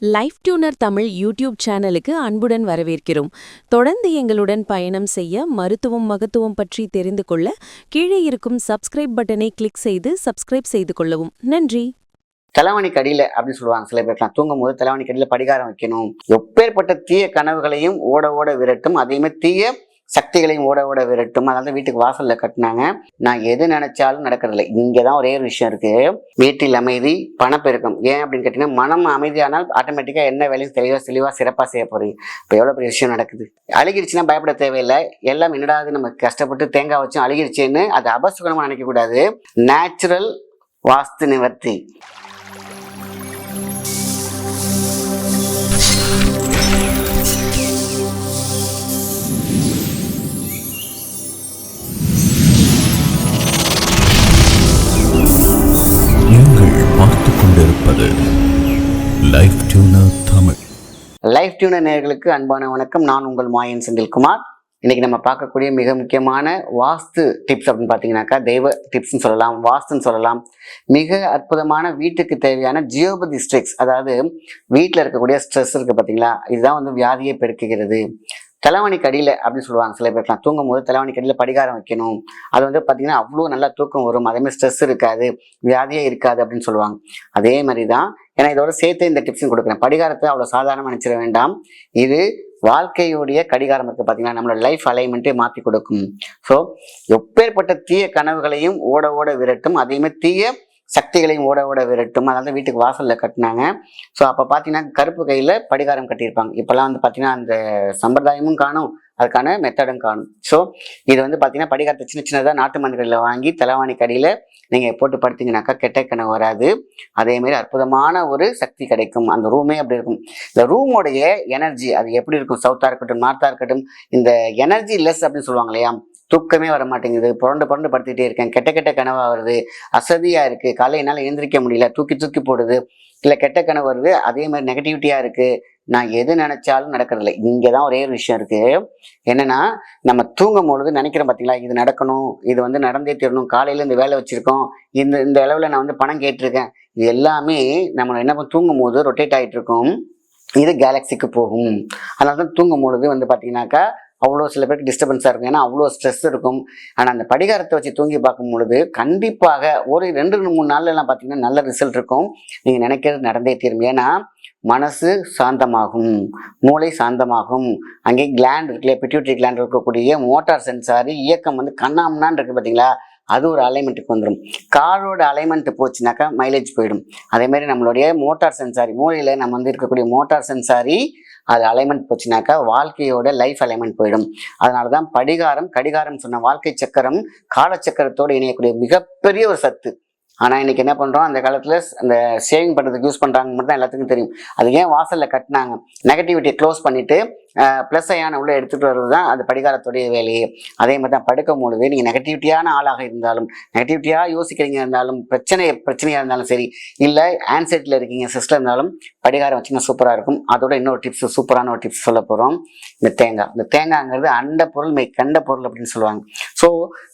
Life tuner Tamil YouTube சேனலுக்கு அன்புடன் வரவேற்கிறோம். தொடர்ந்து எங்களுடன் பயணம் செய்ய மருத்துவம் மகத்துவம் பற்றி தெரிந்து கொள்ள கீழே இருக்கும் சப்ஸ்கிரைப் பட்டனை கிளிக் செய்து சப்ஸ்கிரைப் செய்து கொள்ளவும். நன்றி. தலைவணி கடியில் அப்படின்னு சொல்லுவாங்க. சில பேர்லாம் தூங்கும் போது தலைவணி கடியில் படிகாரம் வைக்கணும். எப்பேற்பட்ட தீய கனவுகளையும் ஓட ஓட விரட்டும். அதேமாதிரி தீய சக்திகளையும் ஓட ஓட விரட்டும். அதனால வீட்டுக்கு வாசல்ல கட்டினாங்க. நான் எது நினைச்சாலும் நடக்கிறதில்ல. இங்கே தான் ஒரே ஒரு விஷயம் இருக்கு. வீட்டில் அமைதி பணப்பெருக்கம். ஏன் அப்படின்னு கேட்டீங்கன்னா மனம் அமைதியானால் ஆட்டோமேட்டிக்கா என்ன வேலையும் தெளிவா தெளிவா சிறப்பா செய்ய போறீங்க. இப்போ எவ்வளவு பெரிய விஷயம் நடக்குது? அழுகிடுச்சுன்னா பயப்பட தேவையில்லை. எல்லாம் என்னடாது நம்ம கஷ்டப்பட்டு தேங்காய் வச்சும் அழுகிடுச்சேன்னு அது அபசுகரமா நினைக்க கூடாது நேச்சுரல் வாஸ்து நிவர்த்தி. டியூனர் நேர்களுக்கு அன்பான வணக்கம். நான் உங்கள் மாயன் செந்தில்குமார். இன்னைக்கு நம்ம பார்க்கக்கூடிய மிக முக்கியமான வாஸ்து டிப்ஸ் அப்படின்னு பார்த்தீங்கன்னாக்கா தெய்வ டிப்ஸ்னு சொல்லலாம் வாஸ்துன்னு சொல்லலாம். மிக அற்புதமான வீட்டுக்கு தேவையான ஜியோபதி ஸ்ட்ரிக்ஸ் அதாவது வீட்டில் இருக்கக்கூடிய ஸ்ட்ரெஸ் இருக்கு பார்த்தீங்களா? இதுதான் வந்து வியாதியை பெருக்குகிறது. தலைவணி அடியில் அப்படின்னு சொல்லுவாங்க சில பேர்லாம். தூங்கும் போது தலைவணி கடியில் படிகாரம் வைக்கணும். அது வந்து பார்த்தீங்கன்னா அவ்வளோ நல்லா தூக்கம் வரும். அதேமாதிரி ஸ்ட்ரெஸ் இருக்காது வியாதியே இருக்காது அப்படின்னு சொல்லுவாங்க. அதே மாதிரி தான் ஏன்னா இதோட சேர்த்து இந்த டிப்ஸும் கொடுக்குறேன். படிகாரத்தை அவ்வளோ சாதாரணமாக நினச்சிட வேண்டாம். இது வாழ்க்கையுடைய கடிகாரம் இருக்கு பார்த்தீங்கன்னா நம்மளோட லைஃப் அலைன்மெண்ட்டே மாற்றி கொடுக்கும். ஸோ எப்பேற்பட்ட தீய கனவுகளையும் ஓட ஓட விரட்டும். அதேமாதிரி தீய சக்திகளையும் ஓட ஓட விரட்டும். அதனால தான் வீட்டுக்கு வாசலில் கட்டினாங்க. ஸோ அப்போ பார்த்தீங்கன்னா கருப்பு கையில் படிகாரம் கட்டியிருப்பாங்க. இப்போல்லாம் வந்து பார்த்தீங்கன்னா அந்த சம்பிரதாயமும் காணும். அதுக்கான மெத்தடும் காணும். ஸோ இது வந்து பார்த்தீங்கன்னா படிகாரத்தை சின்ன சின்னதாக நாட்டு மருந்துகளில் வாங்கி தலைவாணி கடியில் நீங்கள் போட்டு படுத்தீங்கன்னாக்கா கெட்ட கனவு வராது. அதேமாரி அற்புதமான ஒரு சக்தி கிடைக்கும். அந்த ரூமே அப்படி இருக்கும். இந்த ரூமோடைய எனர்ஜி அது எப்படி இருக்கும்? சவுத்தாக இருக்கட்டும் நார்த்தாக இருக்கட்டும் இந்த எனர்ஜி லெஸ் அப்படின்னு சொல்லுவாங்க இல்லையா? தூக்கமே வர மாட்டேங்குது புரண்டு புரண்டு படுத்திட்டே இருக்கேன். கெட்ட கெட்ட கனவாக வருது. அசதியாக இருக்குது காலை என்னால் எழுந்திரிக்க முடியல. தூக்கி தூக்கி போடுது. இல்லை கெட்ட கனவு வருது. அதே மாதிரி நெகட்டிவிட்டியாக இருக்குது நான் எது நினச்சாலும் நடக்கிறதில்ல. இங்கே தான் ஒரே ஒரு விஷயம் இருக்குது என்னென்னா நம்ம தூங்கும் பொழுது நினைக்கிறோம் பார்த்தீங்களா இது நடக்கணும். இது வந்து நடந்தே தீரணும். காலையில் இந்த வேலை வச்சுருக்கோம். இந்த இந்த அளவில் நான் வந்து பணம் கேட்டிருக்கேன். இது எல்லாமே நம்ம என்ன தூங்கும் போது ரொட்டேட் ஆகிட்டு இருக்கோம் இது கேலக்சிக்கு போகும். அதனால தான் தூங்கும் பொழுது வந்து பார்த்தீங்கன்னாக்கா அவ்வளோ சில பேருக்கு டிஸ்டர்பன்ஸாக இருக்கும். ஏன்னா அவ்வளோ ஸ்ட்ரெஸ் இருக்கும். ஆனால் அந்த படிகாரத்தை வச்சு தூங்கி பார்க்கும் பொழுது கண்டிப்பாக ஒரு ரெண்டு மூணு நாள்லலாம் பார்த்தீங்கன்னா நல்ல ரிசல்ட் இருக்கும். நீங்கள் நினைக்கிறது நடந்தே தீரும். ஏன்னா மனசு சாந்தமாகும். மூளை சாந்தமாகும். அங்கே கிளாண்ட் இருக்குல்ல பிட்யூட்ரி கிளாண்ட் இருக்கக்கூடிய மோட்டார் சென்சாரி இயக்கம் வந்து கண்ணாமனான்னு இருக்குது பார்த்தீங்களா? அது ஒரு அலைன்மெண்ட்டுக்கு வந்துடும் காரோட அலைன்மெண்ட் போச்சுனாக்கா மைலேஜ் போயிடும். அதே மாதிரி நம்மளுடைய மோட்டார் சென்சாரி மூளையில் நம்ம வந்து இருக்கக்கூடிய மோட்டார் சென்சாரி அது அலைமெண்ட் போச்சுனாக்கா வாழ்க்கையோட லைஃப் அலைன்மெண்ட் போயிடும். அதனால தான் படிகாரம் கடிகாரம் சொன்ன வாழ்க்கை சக்கரம் காலச்சக்கரத்தோடு இணையக்கூடிய மிகப்பெரிய ஒரு சத்து. ஆனால் இன்றைக்கி என்ன பண்ணுறோம் அந்த காலத்தில் அந்த சேவிங் பண்ணுறதுக்கு யூஸ் பண்ணுறாங்க மட்டும் தான் எல்லாத்துக்கும் தெரியும். அது ஏன் வாசலில் கட்டினாங்க? நெகட்டிவிட்டியை க்ளோஸ் பண்ணிவிட்டு ப்ளஸ் ஐயான உள்ளே எடுத்துகிட்டு வர்றது தான் அது படிகாரத்துடைய வேலையே. அதே மாதிரி தான் படுக்கும் பொழுது நீங்கள் நெகட்டிவிட்டியான ஆளாக இருந்தாலும் நெகட்டிவிட்டியாக யோசிக்கிறீங்க இருந்தாலும் பிரச்சனை பிரச்சனையாக இருந்தாலும் சரி இல்லை ஆன்சைட்டில் இருக்கீங்க சிஸ்டம் இருந்தாலும் படிகாரம் வச்சிங்கன்னா சூப்பராக இருக்கும். அதோட இன்னொரு டிப்ஸ் சூப்பரான ஒரு டிப்ஸ் சொல்ல போகிறோம் இந்த தேங்காய். இந்த தேங்காய்ங்கிறது அண்ட பொருள் மை கண்ட பொருள் அப்படின்னு சொல்லுவாங்க. ஸோ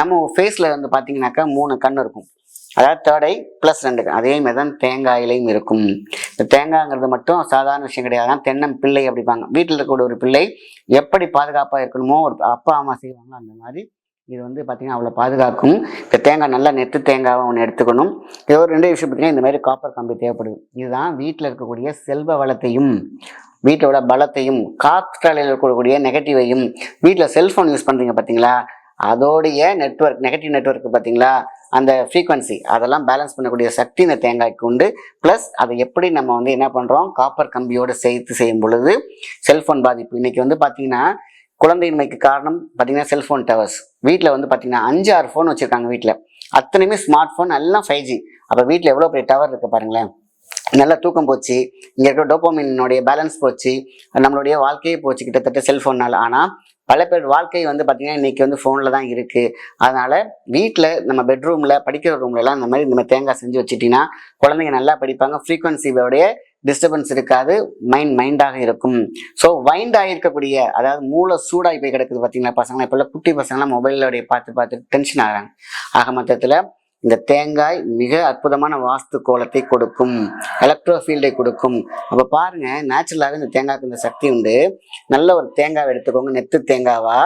நம்ம ஃபேஸில் வந்து பார்த்தீங்கன்னாக்கா மூணு கண் இருக்கும். அதாவது தேர்ட் ஐ ப்ளஸ் ரெண்டு. அதே மாதிரி தான் தேங்காயிலையும் இருக்கும். இந்த தேங்காய்ங்கிறது மட்டும் சாதாரண விஷயம் கிடையாது. தான் தென்னம் பிள்ளை அப்படிப்பாங்க வீட்டில் இருக்கக்கூடிய ஒரு பிள்ளை எப்படி பாதுகாப்பாக இருக்கணுமோ ஒரு அப்பா அம்மா செய்வாங்க அந்த மாதிரி இது வந்து பார்த்திங்கன்னா அவ்வளோ பாதுகாக்கும். இந்த தேங்காய் நல்லா நெத்து தேங்காவை ஒன்று எடுத்துக்கணும். இது ஒரு ரெண்டு விஷயம் பார்த்தீங்கன்னா இந்த மாதிரி காப்பர் கம்பி தேவைப்படுது. இதுதான் வீட்டில் இருக்கக்கூடிய செல்வ வளத்தையும் வீட்டோட பலத்தையும் காற்றாலையில் இருக்கக்கூடிய நெகட்டிவையும் வீட்டில் செல்ஃபோன் யூஸ் பண்ணுறீங்க பார்த்தீங்களா அதோடைய நெட்வொர்க் நெகட்டிவ் நெட்வொர்க் பார்த்தீங்களா அந்த ஃப்ரீக்வன்சி அதெல்லாம் பேலன்ஸ் பண்ணக்கூடிய சக்தி இந்த தேங்காய்க்கு உண்டு ப்ளஸ் அதை எப்படி நம்ம வந்து என்ன பண்ணுறோம் காப்பர் கம்பியோடு சேர்த்து செய்யும் பொழுது செல்ஃபோன் பாதிப்பு. இன்னைக்கு வந்து பார்த்தீங்கன்னா குழந்தையின்மைக்கு காரணம் பார்த்தீங்கன்னா செல்ஃபோன் டவர்ஸ் வீட்டில் வந்து பார்த்தீங்கன்னா அஞ்சு ஆறு ஃபோன் வச்சுருக்காங்க வீட்டில் அத்தனையுமே ஸ்மார்ட் ஃபோன் எல்லாம் ஃபைவ் ஜி அப்போ வீட்டில் எவ்வளோ பெரிய டவர் இருக்குது பாருங்களேன். நல்ல தூக்கம் போச்சு. இங்கே இருக்கிற டோப்போமினுடைய பேலன்ஸ் போச்சு. நம்மளுடைய வாழ்க்கையே போச்சு கிட்டத்தட்ட செல்ஃபோனால் ஆனால் பல பேர் வாழ்க்கை வந்து பார்த்தீங்கன்னா இன்றைக்கி வந்து ஃபோனில் தான் இருக்குது அதனால் வீட்டில் நம்ம பெட்ரூமில் படிக்கிற ரூம்லலாம் இந்த மாதிரி இந்த மாதிரி தேங்காய் செஞ்சு வச்சுட்டிங்கன்னா குழந்தைங்க நல்லா படிப்பாங்க. ஃப்ரீக்குவன்சியோடைய டிஸ்டர்பன்ஸ் இருக்காது. மைண்ட் மைண்டாக இருக்கும். ஸோ வைண்ட் ஆகிருக்கக்கூடிய அதாவது மூளை சூடாகி போய் கிடக்குது பார்த்தீங்களா பசங்களாம் இப்போல்லாம் குட்டி பசங்களாம் மொபைலோடைய பார்த்து பார்த்து டென்ஷன் ஆகிறாங்க. ஆக மொத்தத்தில் இந்த தேங்காய் மிக அற்புதமான வாஸ்து கோலத்தை கொடுக்கும் எலக்ட்ரோஃபீல்டை கொடுக்கும். அப்போ பாருங்க நேச்சுரலாகவே இந்த தேங்காய்க்கு இந்த சக்தி உண்டு. நல்ல ஒரு தேங்காவை எடுத்துக்கோங்க நெத்து தேங்காவா?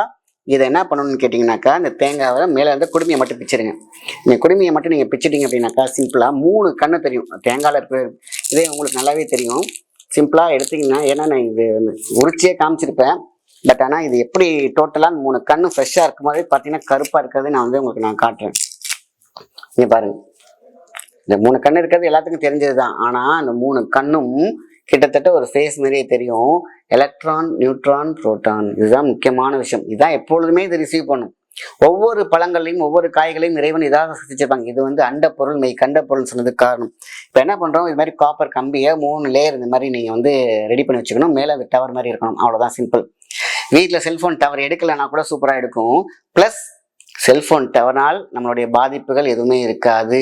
இதை என்ன பண்ணணும்னு கேட்டிங்கனாக்கா இந்த தேங்காவை மேலே இருந்து குடுமையை மட்டும் பிச்சிடுங்க இந்த குடுமையை மட்டும் நீங்கள் பிச்சிட்டீங்க அப்படின்னாக்கா சிம்பிளாக மூணு கண்ணு தெரியும். தேங்காயில் இருக்கிற இதே உங்களுக்கு நல்லாவே தெரியும். சிம்பிளாக எடுத்தீங்கன்னா ஏன்னா நான் இது உரிச்சியே காமிச்சிருப்பேன். பட் ஆனால் இது எப்படி டோட்டலாக மூணு கண்ணு ஃப்ரெஷ்ஷாக இருக்கும் போதே பார்த்தீங்கன்னா கருப்பாக இருக்கிறது நான் வந்து உங்களுக்கு நான் காட்டுறேன். நீ பாருங்க இந்த மூணு கண்ணு இருக்கிறது எல்லாத்துக்கும் தெரிஞ்சது தான் ஆனால் அந்த மூணு கண்ணும் கிட்டத்தட்ட ஒரு ஃபேஸ் மாதிரியே தெரியும். எலக்ட்ரான் நியூட்ரான் புரோட்டான் இதுதான் முக்கியமான விஷயம். இதுதான் எப்பொழுதுமே இது ரிசீவ் பண்ணும். ஒவ்வொரு பழங்களையும் ஒவ்வொரு காய்களையும் இறைவன் இதாக சிரிச்சிருப்பாங்க இது வந்து அண்ட பொருள் மெய் கண்ட பொருள் சொன்னதுக்கு காரணம். இப்போ என்ன பண்ணுறோம் இது மாதிரி காப்பர் கம்பியை மூணு லேயர் இந்த மாதிரி நீங்கள் வந்து ரெடி பண்ணி வச்சுக்கணும். மேலே டவர் மாதிரி இருக்கணும். அவ்வளோதான் சிம்பிள் வீட்டில் செல்ஃபோன் டவர் எடுக்கலைன்னா கூட சூப்பராக எடுக்கும். ப்ளஸ் செல்ஃபோன் டவர்னால் நம்மளுடைய பாதிப்புகள் எதுவுமே இருக்காது.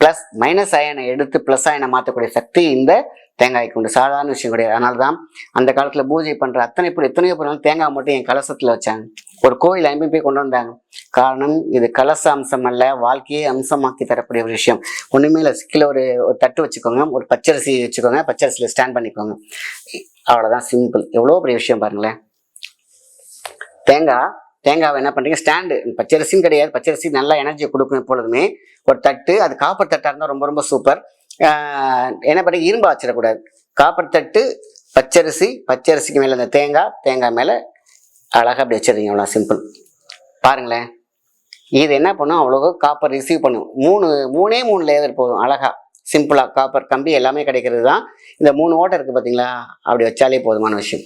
ப்ளஸ் மைனஸ் அயனை எடுத்து ப்ளஸ் அயனை மாற்றக்கூடிய சக்தி இந்த தேங்காய்க்கு உண்டு சாதாரண விஷயம் கிடையாது. அதனால தான் அந்த காலத்தில் பூஜை பண்ணுற அத்தனை பேர் எத்தனையோ பேர் தேங்காய் மட்டும் என் கலசத்தில் வச்சாங்க. ஒரு கோயில் ஐம்பது போய் கொண்டு வந்தாங்க. காரணம் இது கலச அம்சம் அல்ல வாழ்க்கையை அம்சமாக்கி தரக்கூடிய ஒரு விஷயம். ஒன்றுமே இல்லை சிக்கில் ஒரு ஒரு தட்டு வச்சுக்கோங்க ஒரு பச்சரிசி வச்சுக்கோங்க பச்சரிசியில் ஸ்டாண்ட் பண்ணிக்கோங்க. அவ்வளோதான் சிம்பிள் எவ்வளோ பெரிய விஷயம் பாருங்களேன். தேங்காய் தேங்காவை என்ன பண்ணுறீங்க ஸ்டாண்டு பச்சரிசின்னு கிடையாது. பச்சரிசி நல்லா எனர்ஜி கொடுக்கும் எப்பொழுதுமே. ஒரு தட்டு அது காப்பர் தட்டாக இருந்தால் ரொம்ப ரொம்ப சூப்பர் என்ன பண்ணி இரும்பு வச்சிடக்கூடாது காப்பர் தட்டு பச்சரிசி பச்சரிசிக்கு மேலே அந்த தேங்காய் தேங்காய் மேலே அழகாக அப்படி வச்சிடுறீங்க. அவ்வளோ சிம்பிள் பாருங்களேன். இது என்ன பண்ணும்? அவ்வளோ காப்பர் ரிசீவ் பண்ணும். மூணு மூணே மூணு லேயர் போதும். அழகா. சிம்பிளாக காப்பர் கம்பி எல்லாமே கிடைக்கிறது தான் இந்த மூணு ஓட்டை இருக்குது பார்த்தீங்களா அப்படி வச்சாலே போதுமான விஷயம்.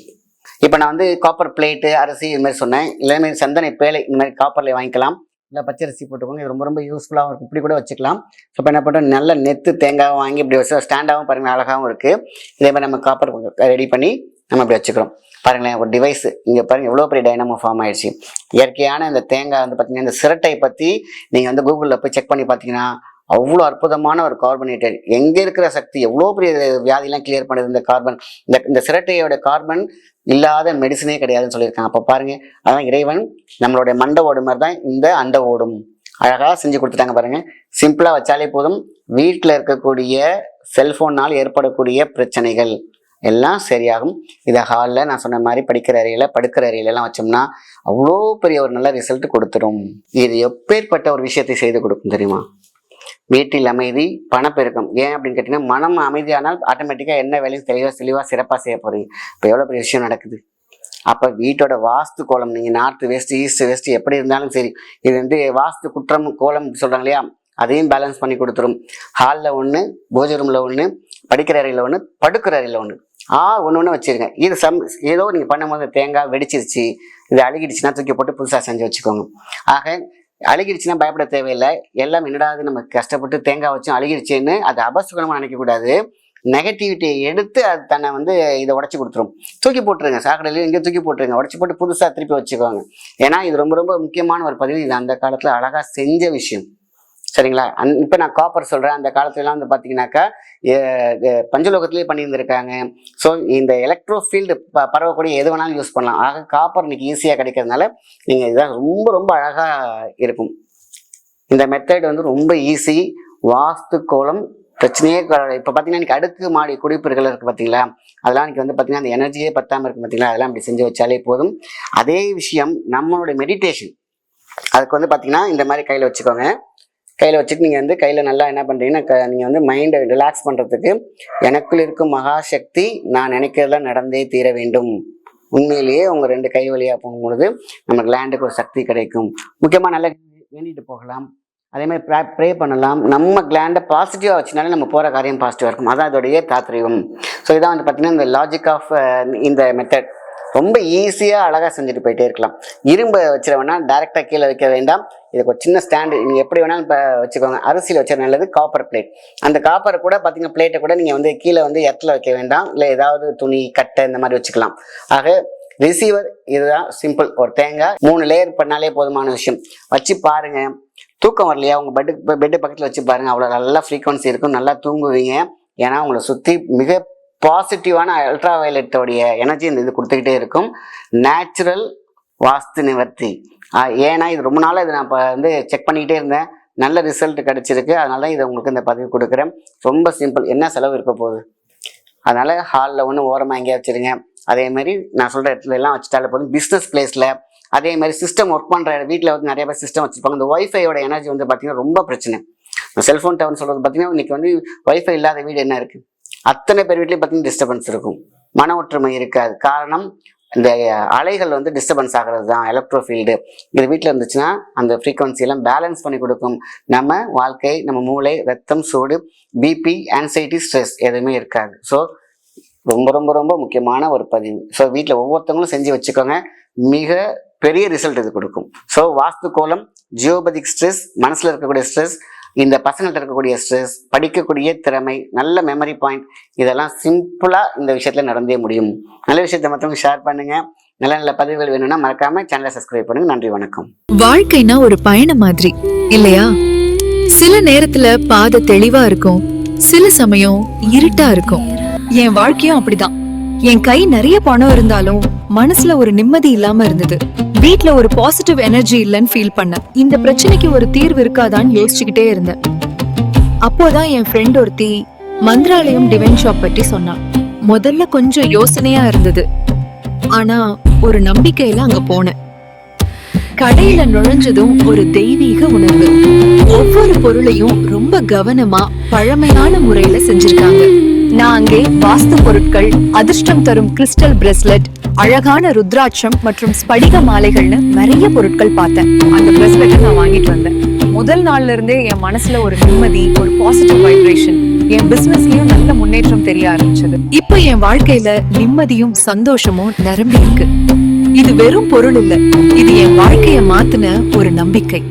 இப்போ நான் வந்து காப்பர் பிளேட்டு அரிசி இது மாதிரி சொன்னேன். இல்லை சந்தனை பேலை இந்த மாதிரி காப்பரில் வாங்கிக்கலாம். இல்லை பச்சரிசி போட்டுக்கோங்க. இது ரொம்ப ரொம்ப யூஸ்ஃபுல்லாகவும் இருக்கும் இப்படி கூட வச்சுக்கலாம். ஸோ இப்போ என்ன பண்ணுறோம் நல்ல நெத்து தேங்காய் வாங்கி இப்படி வச்சு ஸ்டாண்டாகவும் பாருங்கள் அழகாகவும் இருக்குது இதே மாதிரி நம்ம காப்பர் ரெடி பண்ணி நம்ம இப்படி வச்சுக்கிறோம். பாருங்களேன் ஒரு டிவைஸ் இங்கே பாருங்கள் எவ்வளோ பெரிய டைனமோ ஃபார்ம் ஆயிடுச்சு. இயற்கையான இந்த தேங்காய் வந்து பார்த்தீங்கன்னா இந்த சிரட்டை பற்றி நீங்கள் வந்து கூகுளில் போய் செக் பண்ணி பார்த்தீங்கன்னா அவ்வளோ அற்புதமான ஒரு கார்பனேட்டட் எங்கே இருக்கிற சக்தி எவ்வளோ பெரிய வியாதிலாம் கிளியர் பண்ணுது இந்த கார்பன் இந்த இந்த சிரட்டையோட கார்பன் இல்லாத மெடிசனே கிடையாதுன்னு சொல்லியிருக்காங்க. அப்போ பாருங்க அதான் இறைவன் நம்மளுடைய மண்ட ஓடு மாதிரி தான் இந்த அண்டை ஓடும். அழகாக செஞ்சு கொடுத்துட்டாங்க பாருங்க. சிம்பிளாக வச்சாலே போதும். வீட்டில் இருக்கக்கூடிய செல்ஃபோனால் ஏற்படக்கூடிய பிரச்சனைகள் எல்லாம் சரியாகும். இதை ஹாலில் நான் சொன்ன மாதிரி படிக்கிற அறையில் படுக்கிற அறையிலலாம் வச்சோம்னா அவ்வளோ பெரிய ஒரு நல்ல ரிசல்ட் கொடுத்துடும் இது எப்பேற்பட்ட ஒரு விஷயத்தை செய்து கொடுக்கும் தெரியுமா? வீட்டில் அமைதி பணப்பெருக்கம். ஏன் அப்படின்னு கேட்டிங்கன்னா மனம் அமைதியானால் ஆட்டோமேட்டிக்காக என்ன வேலையும் தெளிவாக தெளிவாக சிறப்பாக செய்ய போகிறீங்க இப்போ எவ்வளோ பெரிய விஷயம் நடக்குது? அப்போ வீட்டோட வாஸ்து கோலம் நீங்கள் நார்த்து வெஸ்ட் ஈஸ்ட் வெஸ்ட் எப்படி இருந்தாலும் சரி இது வந்து வாஸ்து குற்றம் கோலம் சொல்கிறாங்க இல்லையா? அதையும் பேலன்ஸ் பண்ணி கொடுத்துரும். ஹாலில் ஒன்று பூஜை ரூமில் ஒன்று படிக்கிற அறையில் ஒன்று படுக்கிற அறையில் ஒன்று ஆ ஒன்று ஒன்று வச்சுருங்க. இது சம் ஏதோ நீங்கள் பண்ணும்போது தேங்காய் வெடிச்சிருச்சு இது அழுகிடுச்சுன்னா தூக்கி போட்டு புதுசாக செஞ்சு வச்சுக்கோங்க. ஆக அழுகிடுச்சுன்னா பயப்பட தேவையில்லை. எல்லாம் என்னடாது நம்ம கஷ்டப்பட்டு தேங்காய் வச்சும் அழுகிடுச்சேன்னு அது அபசுகணமாக நினைக்கக்கூடாது. நெகட்டிவிட்டியை எடுத்து அது தன்னை வந்து இதை உடச்சி கொடுத்துரும். தூக்கி போட்டுருங்க சாக்கடையிலையும் இங்கே தூக்கி போட்டுருங்க. உடச்சி போட்டு புதுசாக திருப்பி வச்சுக்கோங்க. ஏன்னா இது ரொம்ப ரொம்ப முக்கியமான ஒரு பதிவு. இது அந்த காலத்தில் அழகாக செஞ்ச விஷயம். சரிங்களா? அந் இப்போ நான் காப்பர் சொல்கிறேன் அந்த காலத்துலலாம் வந்து பார்த்தீங்கன்னாக்கா எ- பஞ்சலோகத்திலேயே பண்ணியிருந்திருக்காங்க. ஸோ இந்த எலக்ட்ரோ ஃபீல்டு ப பரவக்கூடிய எது வேணாலும் யூஸ் பண்ணலாம். ஆக காப்பர் இன்னைக்கு ஈஸியாக கிடைக்கிறதுனால நீங்கள் இதான் ரொம்ப ரொம்ப அழகாக இருக்கும். இந்த மெத்தட் வந்து ரொம்ப ஈஸி வாஸ்து கோலம் பிரச்சனையே இப்போ பார்த்தீங்கன்னா இன்னைக்கு அடுக்கு மாடி குடியிருப்புகள் இருக்குது பார்த்தீங்களா அதெல்லாம் இன்னைக்கு வந்து பார்த்தீங்கன்னா அந்த எனர்ஜியே பத்தாமல் இருக்கு பார்த்தீங்களா அதெல்லாம் அப்படி செஞ்சு வச்சாலே போதும். அதே விஷயம் நம்மளுடைய மெடிடேஷன் அதுக்கு வந்து பார்த்தீங்கன்னா இந்த மாதிரி கையில் வச்சுக்கோங்க. கையில் வச்சுட்டு நீங்கள் வந்து கையில் நல்லா என்ன பண்ணுறீங்கன்னா க நீங்கள் வந்து மைண்டை ரிலாக்ஸ் பண்ணுறதுக்கு எனக்குள் இருக்கும் மகாசக்தி நான் நினைக்கிறதெல்லாம் நடந்தே தீர வேண்டும். உண்மையிலேயே உங்கள் ரெண்டு கை வழியாக போகும்பொழுது நமக்கு லேண்டுக்கு ஒரு சக்தி கிடைக்கும். முக்கியமாக நல்லா வேண்டிட்டு போகலாம். அதே மாதிரி ப்ரே ப்ரே பண்ணலாம். நம்ம கிளாண்டை பாசிட்டிவாக வச்சுனாலே நம்ம போகிற காரியம் பாசிட்டிவாக இருக்கும். அதான் அதோடைய தாத்ரீகம் ஸோ இதான் வந்து பார்த்திங்கன்னா இந்த லாஜிக் ஆஃப் இந்த மெத்தட் ரொம்ப ஈஸியாக அழகாக செஞ்சுட்டு போயிட்டே இருக்கலாம். இரும்பை வச்சிட டேரெக்டாக கீழே வைக்க வேண்டாம். இதுக்கு ஒரு சின்ன ஸ்டாண்டு நீங்கள் எப்படி வேணாலும் இப்போ வச்சுக்கோங்க. அரிசியில் வச்ச நல்லது காப்பர் பிளேட் அந்த காப்பரை கூட பார்த்தீங்கன்னா பிளேட்டை கூட நீங்கள் வந்து கீழே வந்து இடத்துல வைக்க வேண்டாம். இல்லை ஏதாவது துணி கட்டை இந்த மாதிரி வச்சுக்கலாம். ஆக ரிசீவர் இதுதான் சிம்பிள் ஒரு தேங்காய் மூணு லேயர் பண்ணாலே போதுமான விஷயம். வச்சு பாருங்க. தூக்கம் வரலையா? உங்கள் பெட்டு பெட்டு பக்கத்தில் வச்சு பாருங்கள் அவ்வளோ நல்லா ஃப்ரீக்வன்சி இருக்கும். நல்லா தூங்குவீங்க. ஏன்னா உங்களை சுற்றி மிக பாசிட்டிவான அல்ட்ரா வயலட்டோடைய எனர்ஜி இந்த இது கொடுத்துக்கிட்டே இருக்கும். நேச்சுரல் வாஸ்து நிவர்த்தி. ஏன்னா இது ரொம்ப நாளாக இது நான் இப்போ வந்து செக் பண்ணிக்கிட்டே இருந்தேன். நல்ல ரிசல்ட் கிடச்சிருக்கு. அதனால தான் இதை உங்களுக்கு இந்த பதிவு கொடுக்குறேன். ரொம்ப சிம்பிள். என்ன செலவு இருக்க போகுது? அதனால் ஹாலில் ஒன்று ஓரமாக எங்கேயா வச்சிருங்க. அதே மாதிரி நான் சொல்கிற இடத்துல எல்லாம் வச்சுட்டாலே போதும். பிஸ்னஸ் பிளேஸில் அதே மாதிரி சிஸ்டம் ஒர்க் பண்ணுற வீட்டில் வந்து நிறைய பேர் சிஸ்டம் வச்சுருப்பாங்க. இந்த ஒய்ஃபையோட எனர்ஜி வந்து பார்த்திங்கன்னா ரொம்ப பிரச்சனை. செல்ஃபோன் டவர்னு சொல்கிறது பார்த்தீங்கன்னா இன்னைக்கு வந்து ஒய்ஃபை இல்லாத வீடு என்ன இருக்குது அத்தனை பேர் வீட்லேயும் பார்த்தீங்கன்னா டிஸ்டர்பன்ஸ் இருக்கும். மன ஒற்றுமை இருக்காது. காரணம் இந்த அலைகள் வந்து டிஸ்டர்பன்ஸ் ஆகிறது தான் எலக்ட்ரோ ஃபீல்டு இது வீட்டில் இருந்துச்சுன்னா அந்த ஃப்ரீக்குவன்சியெல்லாம் பேலன்ஸ் பண்ணி கொடுக்கும். நம்ம வாழ்க்கை நம்ம மூளை ரத்தம் சூடு பிபி ஆன்சைட்டி ஸ்ட்ரெஸ் எதுவுமே இருக்காது. ஸோ ரொம்ப ரொம்ப ரொம்ப முக்கியமான ஒரு பதிவு. ஸோ வீட்டில் ஒவ்வொருத்தவங்களும் செஞ்சு வச்சுக்கோங்க. மிக பெரிய ரிசல்ட் இது கொடுக்கும். ஸோ வாஸ்து கோலம் ஜியோபதிக் ஸ்ட்ரெஸ் மனசில் இருக்கக்கூடிய ஸ்ட்ரெஸ் இந்த பசங்கள்ட்ட இருக்கக்கூடிய ஸ்ட்ரெஸ் படிக்கக்கூடிய திறமை நல்ல மெமரி பாயிண்ட் இதெல்லாம் சிம்பிளாக இந்த விஷயத்தில் நடந்தே முடியும். நல்ல விஷயத்தை மற்றவங்க ஷேர் பண்ணுங்க. நல்ல நல்ல பதிவுகள் வேணும்னா மறக்காம சேனலை சப்ஸ்கிரைப் பண்ணுங்க. நன்றி வணக்கம். வாழ்க்கைனா ஒரு பயணம் மாதிரி இல்லையா? சில நேரத்துல பாதை தெளிவா இருக்கும் சில சமயம் இருட்டா இருக்கும். என் வாழ்க்கையும் அப்படிதான். என் கை நிறைய பணம் இருந்தாலும் மனசுல ஒரு நிம்மதி இல்லாம இருந்தது. வீட்ல ஒரு பாசிட்டிவ் எனர்ஜி இல்லைன்னு ஃபீல் பண்ணேன். இந்த பிரச்சனைக்கு ஒரு தீர்வு இருக்காதான்னு யோசிச்சுக்கிட்டே இருந்தேன். அப்போதான் என் ஃப்ரெண்ட் ஒருத்தி மந்திராலயம் டிவைன் ஷாப் பற்றி சொன்னான் முதல்ல கொஞ்சம் யோசனையா இருந்தது. ஆனா ஒரு நம்பிக்கையில அங்க போனேன். கடையில நுழைஞ்சதும் ஒரு தெய்வீக உணர்வு. ஒவ்வொரு பொருளையும் ரொம்ப கவனமா பழமையான முறையில செஞ்சிருக்காங்க. நான் அங்கே வாஸ்து பொருட்கள் அதிர்ஷ்டம் தரும் கிறிஸ்டல் பிரேஸ்லெட் அழகான ருத்ராட்சம் மற்றும் ஸ்படிக மாலைகள்னு நிறைய பொருட்கள் பார்த்தேன். அந்த பிரஸ்லெட்டை நான் வாங்கிட்டு வந்தேன். முதல் நாள்ல இருந்தே என் மனசுல ஒரு நிம்மதி ஒரு பாசிட்டிவ் வைப்ரேஷன் என் பிசினஸ்லயும் நல்ல முன்னேற்றம் தெரிய ஆரம்பிச்சது. இப்போ என் வாழ்க்கையில நிம்மதியும் சந்தோஷமும் நிரம்பி இருக்கு. இது வெறும் பொருள் இல்ல இது என் வாழ்க்கைய மாத்தின ஒரு நம்பிக்கை.